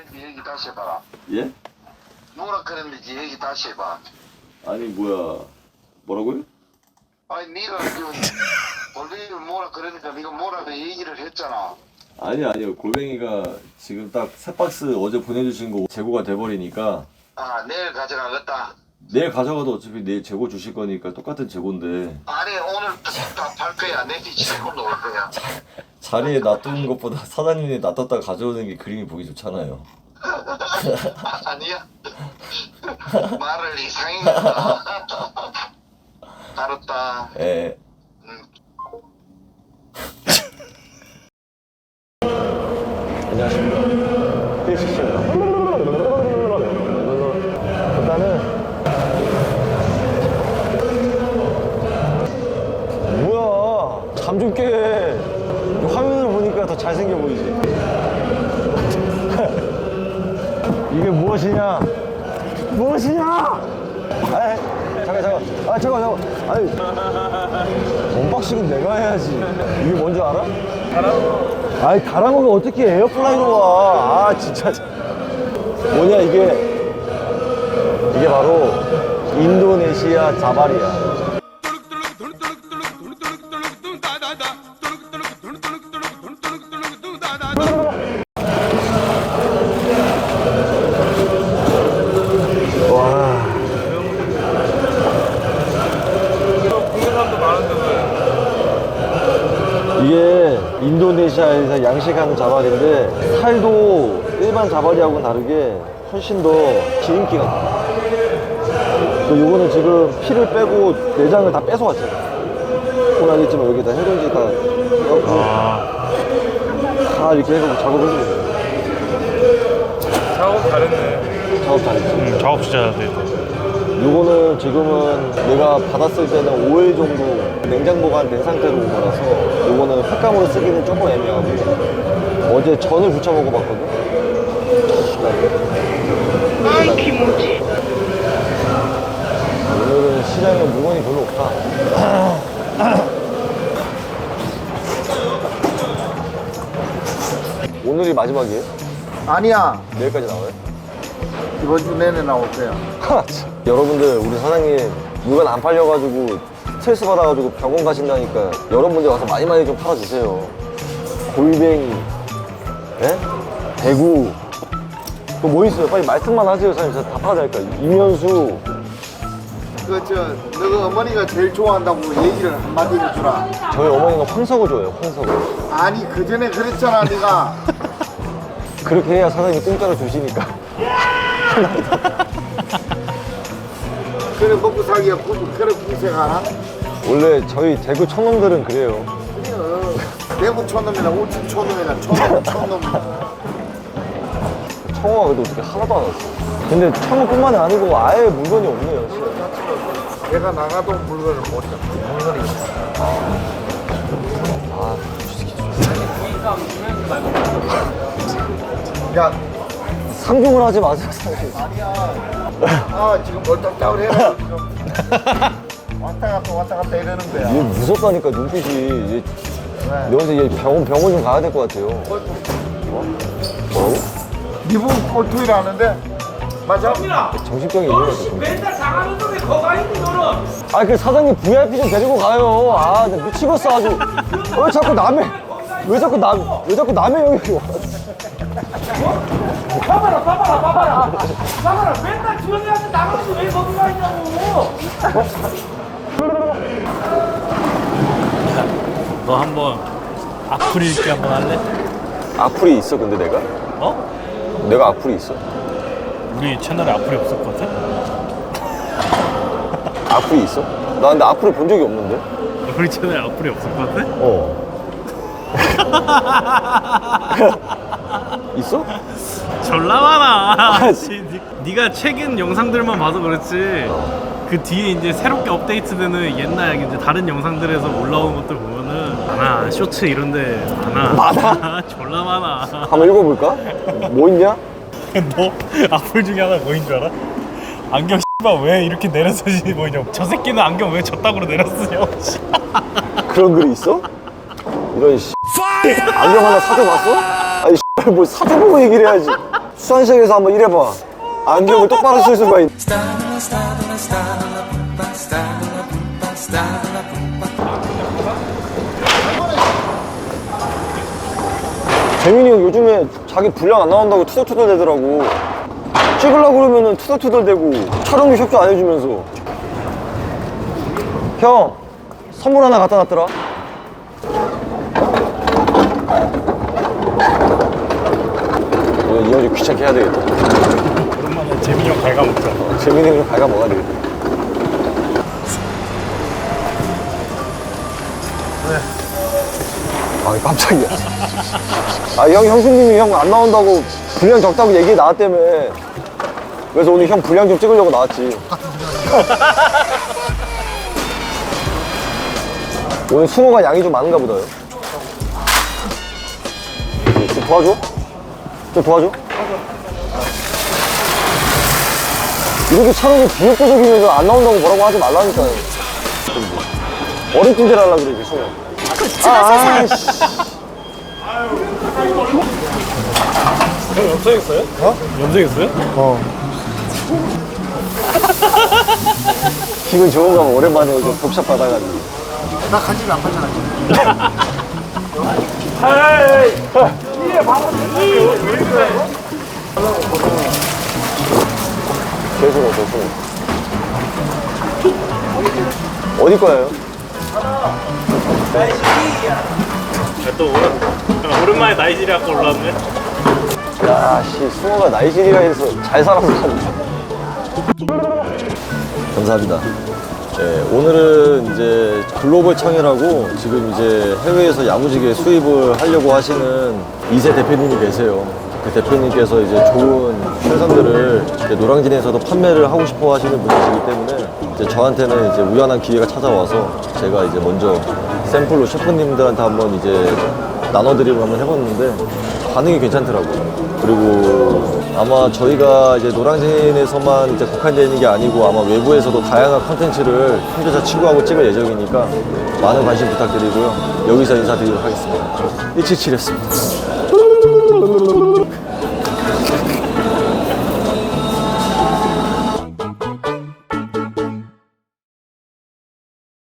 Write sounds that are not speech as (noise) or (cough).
그랬는지 얘기 다시 해봐라. 예? 뭐라 그랬는지 얘기 다시 해봐. 아니 뭐야 뭐라고요? 아니 네가 그 볼링을 뭐라 그러니까 네가 뭐라고 얘기를 했잖아. 아니 아니요 골뱅이가 지금 딱 세 박스 어제 보내주신 거 재고가 돼버리니까 아 내일 가져가겠다. 내일 가져가도 어차피 내일 재고 주실 거니까 똑같은 재고인데 아니 오늘 다팔 거야. 내일 지금 올 거야. 자리에 놔두는 것보다 사장님이 놔뒀다 가져오는 게 그림이 보기 좋잖아요 (laughs) 아니야. 말을 이상히 했다. 알았다. 예 음. 안녕하십니까 잘생겨 보이지? (laughs) 이게 무엇이냐? 무엇이냐? 아이, 잠깐 잠깐. 아 잠깐 잠깐. 아니 언박싱은 내가 해야지. 이게 뭔지 알아? 아이 다랑어가 어떻게 에어플라이로 와? 아 진짜. 뭐냐 이게? 이게 바로 인도네시아 자발이야. 이게 인도네시아에서 양식하는 자발인데 살도 일반 자발이하고는 다르게 훨씬 더 기름기가 나. 그 요거는 지금 피를 빼고 내장을 다 뺏어왔잖아. 보면 알겠지만 여기 다 해동지 다 넣고 다 이렇게 해서 작업을 해주는 거야. 작업 잘했네. 작업 잘했지. 응, 작업 진짜 잘했네. 요거는 지금은 내가 받았을 때는 5일 정도 냉장 보관된 상태로 온 거라서 요거는 횟감으로 쓰기는 조금 애매하고 어제 전을 부쳐 먹어봤거든 아이 김우지 오늘은 시장에 물건이 별로 없다 오늘이 마지막이에요? 아니야 내일까지 나와요? 이번 주 내내 나올 거야 하, 참. 여러분들 우리 사장님 물건 안 팔려가지고 스트레스 받아가지고 병원 가신다니까 여러분들 와서 많이 많이 좀 팔아주세요. 골뱅이 예? 대구. 또 뭐 있어요? 빨리 말씀만 하세요 사장님. 제가 다 팔아드릴까 이면수. 그저 너가 어머니가 제일 좋아한다고 얘기를 한마디 해주라. 저희 어머니가 황석을 좋아해요 황석을. 아니 그 전에 그랬잖아 네가. (laughs) 그렇게 해야 사장님이 공짜로 주시니까 (laughs) 그래 먹고 살기가 구- 그래 궁색하나? 원래 저희 대구 촌놈들은 그래요. 대구 촌놈이나 우측 촌놈이나 촌놈 촌놈이나. 청어가 그래도 어떻게 하나도 안 왔어. 근데 청어뿐만이 아니고 아예 물건이 없네요 진짜. 내가 나가도 물건을 못 잡고 물건이 아야 상종을 하지 마세요 사장님. 아 지금 멀쩡하고 해라 지금 왔다 갔다 왔다 갔다 이러는 거야. 얘 무섭다니까 눈빛이. 얘, 왜? 여기서 얘 병원 병원 좀 가야 될 것 같아요. 어? 니분 꼴투이를 하는데? 맞아? 정신병이 있는 것 같아. 맨날 당하는 놈에 거가 있니 너는? 아그 사장님 VIP 좀 데리고 가요. 아나 미치겠어 아주. 왜 자꾸 남의 왜 자꾸 남왜 자꾸 남의 영역이 와 봐봐라 봐봐라 봐봐라 봐봐라 맨날 주연이한테 나가서 왜 거기 가 있냐고 너 한번 악플 읽기 한번 할래? 악플이 있어 근데 내가? 어? 내가 악플이 있어 우리 채널에 악플이 없었거든? (laughs) 악플이 있어? 나 근데 악플을 본 적이 없는데 우리 채널에 악플이 없었거든? 어 (laughs) 있어? 졸라 많아. 아, 네가 최근 영상들만 봐서 그렇지. 그 뒤에 이제 새롭게 업데이트되는 옛날 이제 다른 영상들에서 올라온 것들 보면은 많아. 쇼츠 이런데 많아. 많아? (laughs) 졸라 많아. 한번 읽어볼까? 뭐 있냐? (laughs) 너 악플 중에 하나 뭐인 줄 알아? 안경 씨발 왜 이렇게 내려쓰지 뭐냐고. 저 새끼는 안경 왜 저따구로 내려쓰냐고. 씨. 그런 글이 있어? 이런 씨 안경 하나 사줘봤어? 아니 뭘 사줘보고 얘기를 해야지 수산시장에서 한번 일해봐. 안경을 똑바로 쓸 수가 있. 재민이 형 요즘에 자기 분량 안 나온다고 투덜투덜 대더라고. 찍으려고 그러면은 투덜투덜 대고 촬영도 협조 안 해주면서. 형, 선물 하나 갖다 놨더라. 이거 이 형좀 귀찮게 해야 되겠다. 오랜만에 재민이 형 갉아먹자. 재민이 형좀 밝아 먹어야 되겠다. 아, 깜짝이야. 아, 형, 형수님이 형 안 나온다고 분량 적다고 얘기 나왔다며. 그래서 오늘 형 분량 좀 찍으려고 나왔지. 오늘 숭어가 양이 좀 많은가 보다요. 좀 도와줘? 좀 도와줘? 이렇게 차라리 비협조적이면서 안 나온다고 뭐라고 하지 말라니까요. 어린 찜질 하려고 그러지, 숭어. 아, 아, 씨. 형 염색했어요? 어? 염색했어요? 기분 좋은가 봐. 오랜만에 이제 복샵 받아가지고. 나 간집이 안 가잖아 지금. (laughs) 계속 숭어. 어디 거예요? 또 오랜, 오랜만에 나이지리아 거 올라왔네. 야, 씨, 숭어가 나이지리아에서 잘 살아서 감사합니다. 네, 오늘은 이제 글로벌 창이라고 지금 이제 해외에서 야무지게 수입을 하려고 하시는 이세 대표님이 계세요. 그 대표님께서 이제 좋은 생선들을 노량진에서도 판매를 하고 싶어 하시는 분이시기 때문에 이제 저한테는 이제 우연한 기회가 찾아와서 제가 이제 먼저 샘플로 셰프님들한테 한번 이제 나눠드리고 한번 해봤는데 반응이 괜찮더라고요. 그리고 아마 저희가 이제 노량진에서만 이제 국한되어 있는 게 아니고 아마 외부에서도 다양한 컨텐츠를 혼자서 치고하고 찍을 예정이니까 많은 관심 부탁드리고요. 여기서 인사드리도록 하겠습니다. 177이었습니다.